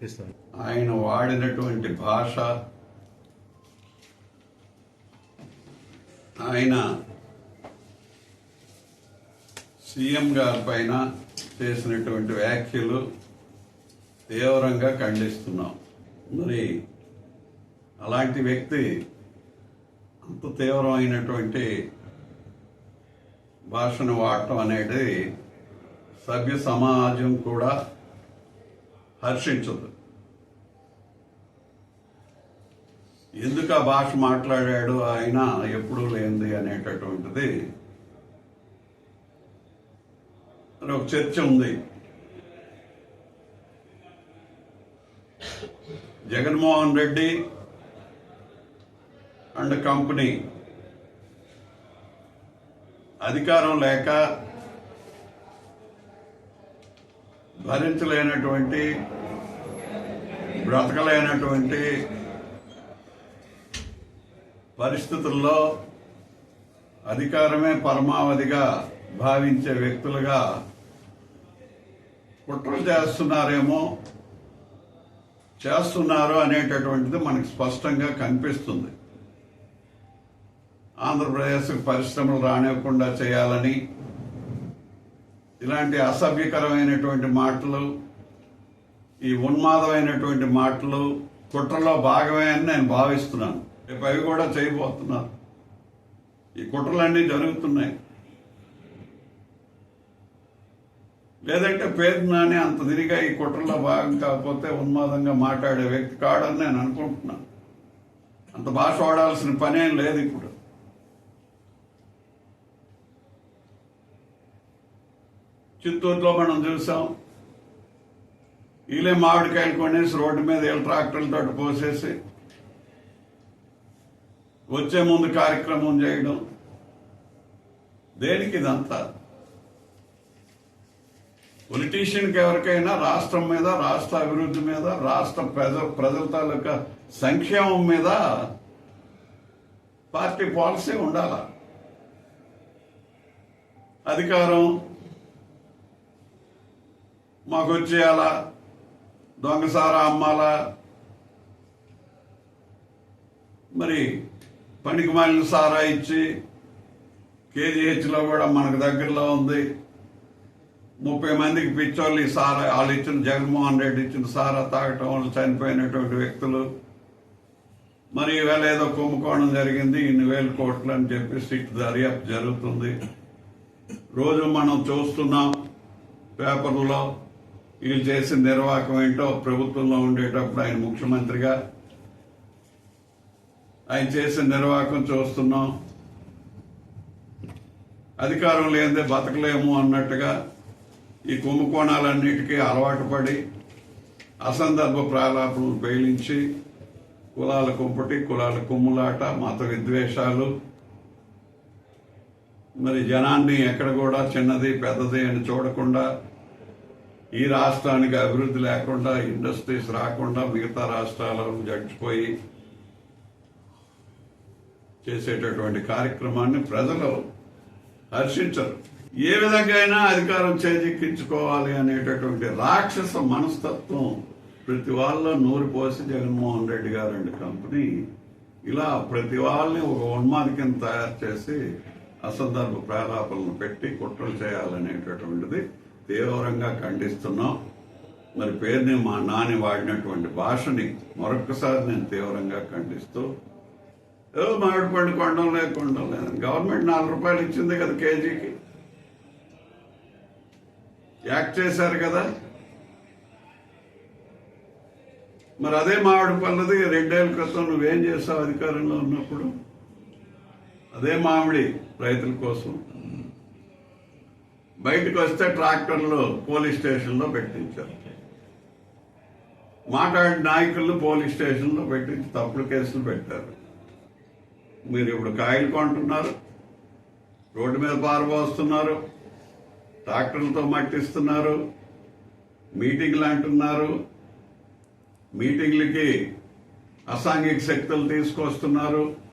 ఆయన వాడినటువంటి భాష ఆయన సీఎం గారి పైన చేసినటువంటి వ్యాఖ్యలు తీవ్రంగా ఖండిస్తున్నాం. మరి అలాంటి వ్యక్తి అంత తీవ్రమైనటువంటి భాషను వాడటం అనేది సభ్య సమాజం కూడా హర్షించదు ఎందుకు ఆ భాష మాట్లాడాడు ఆయన? ఎప్పుడూ లేనిది అనేటటువంటిది. ఒక చర్చ ఉంది. Jaganmohan Reddy and company. అధికారం లేక భరించలేనటువంటి బ్రతకలేనటువంటి పరిస్థితుల్లో అధికారమే పరమావధిగా భావించే వ్యక్తులుగా కుట్రలు చేస్తున్నారేమో చేస్తున్నారు అనేటటువంటిది మనకు స్పష్టంగా కనిపిస్తుంది. ఆంధ్రప్రదేశ్ పరిశ్రమలు రానివ్వకుండా చేయాలని ఇలాంటి అసభ్యకరమైనటువంటి మాటలు ఈ ఉన్మాదమైనటువంటి మాటలు కుట్రలో భాగమే అని నేను భావిస్తున్నాను. రేపు అవి కూడా చేయబోతున్నారు. ఈ కుట్రలన్నీ జరుగుతున్నాయి. లేదంటే పేరు నాని అంత తిరిగా ఈ కుట్రలో భాగం కాకపోతే ఉన్మాదంగా మాట్లాడే వ్యక్తి కాడని నేను అనుకుంటున్నాను. అంత భాష వాడాల్సిన పనేం లేదు ఇప్పుడు. చిత్తూరులో మనం చూసాం. వీళ్ళే మామిడికాయలు కొనేసి రోడ్డు మీద వీళ్ళ ట్రాక్టర్లతో పోసేసి వచ్చే ముందు కార్యక్రమం చేయడం. దేనికి ఇదంతా? పొలిటీషియన్కి ఎవరికైనా రాష్ట్రం మీద రాష్ట్ర అభివృద్ధి మీద రాష్ట్ర ప్రజ ప్రజల తాలూకా సంక్షేమం మీద పార్టీ పాలసీ ఉండాల? అధికారం మాకు వచ్చేయాలా దొంగసారా అమ్మాలా? మరి పనికి మాలిన సారా ఇచ్చి కేజీహెచ్లో కూడా మనకు దగ్గరలో ఉంది. ముప్పై మందికి పిచ్చోళ్ళు ఈ సారా వాళ్ళు ఇచ్చిన జగన్మోహన్ రెడ్డి ఇచ్చిన సారా తాగటం వల్ల చనిపోయినటువంటి వ్యక్తులు. మరి ఈవేళ ఏదో కుంభకోణం జరిగింది ఇన్ని వేల కోట్లు అని చెప్పి సిట్ దర్యాప్తు జరుగుతుంది. రోజు మనం చూస్తున్నాం పేపర్లో వీళ్ళు చేసిన నిర్వాహకం ఏంటో ప్రభుత్వంలో ఉండేటప్పుడు ఆయన ముఖ్యమంత్రిగా ఆయన చేసిన నిర్వాహకం చూస్తున్నాం. అధికారం లేనిదే బతకలేము అన్నట్టుగా ఈ కుంభకోణాలన్నిటికీ అలవాటు పడి అసందర్భ ప్రాలాపనలు బయలించి కులాల కుంపటి కులాల కుమ్ములాట మత విద్వేషాలు. మరి జనాన్ని ఎక్కడ కూడా చిన్నది పెద్దది అని చూడకుండా ఈ రాష్ట్రానికి అభివృద్ధి లేకుండా ఇండస్ట్రీస్ రాకుండా మిగతా రాష్ట్రాలను జడిచిపోయి చేసేటటువంటి కార్యక్రమాన్ని ప్రజలు హర్షించరు. ఏ విధంగా అయినా అధికారం చేజిక్కించుకోవాలి అనేటటువంటి రాక్షస మనస్తత్వం ప్రతి వాళ్ళ నూరు పోసి జగన్మోహన్ రెడ్డి గారండి కంపెనీ ఇలా ప్రతి వాళ్ళని ఒక ఉన్మాది కింద తయారు చేసి అసందర్భ ప్రాలాపనలు పెట్టి కుట్రలు చేయాలనేటటువంటిది తీవ్రంగా ఖండిస్తున్నాం. మరి పేరుని మా నాని వాడినటువంటి భాషని మరొకసారి నేను తీవ్రంగా ఖండిస్తూ ఏదో మామిడి పండు కొనడం లేదు లేదు. గవర్నమెంట్ నాలుగు రూపాయలు ఇచ్చింది కదా కేజీకి. యాక్ట్ చేశారు కదా. మరి అదే మామిడి పళ్ళది రెండేళ్ళ క్రితం నువ్వేం చేస్తావు అధికారంలో ఉన్నప్పుడు? అదే మామిడి రైతుల కోసం. బయటకు వస్తే ట్రాక్టర్లు పోలీస్ స్టేషన్లో పెట్టించారు. మాట్లాడిన నాయకులు పోలీస్ స్టేషన్లో పెట్టించి తప్పుడు కేసులు పెట్టారు. మీరు ఇప్పుడు కాయలు కొంటున్నారు రోడ్డు మీద పారబోస్తున్నారు ట్రాక్టర్లతో మట్టిస్తున్నారు మీటింగ్లు అంటున్నారు మీటింగ్లకి అసాంఘిక శక్తులు తీసుకొస్తున్నారు.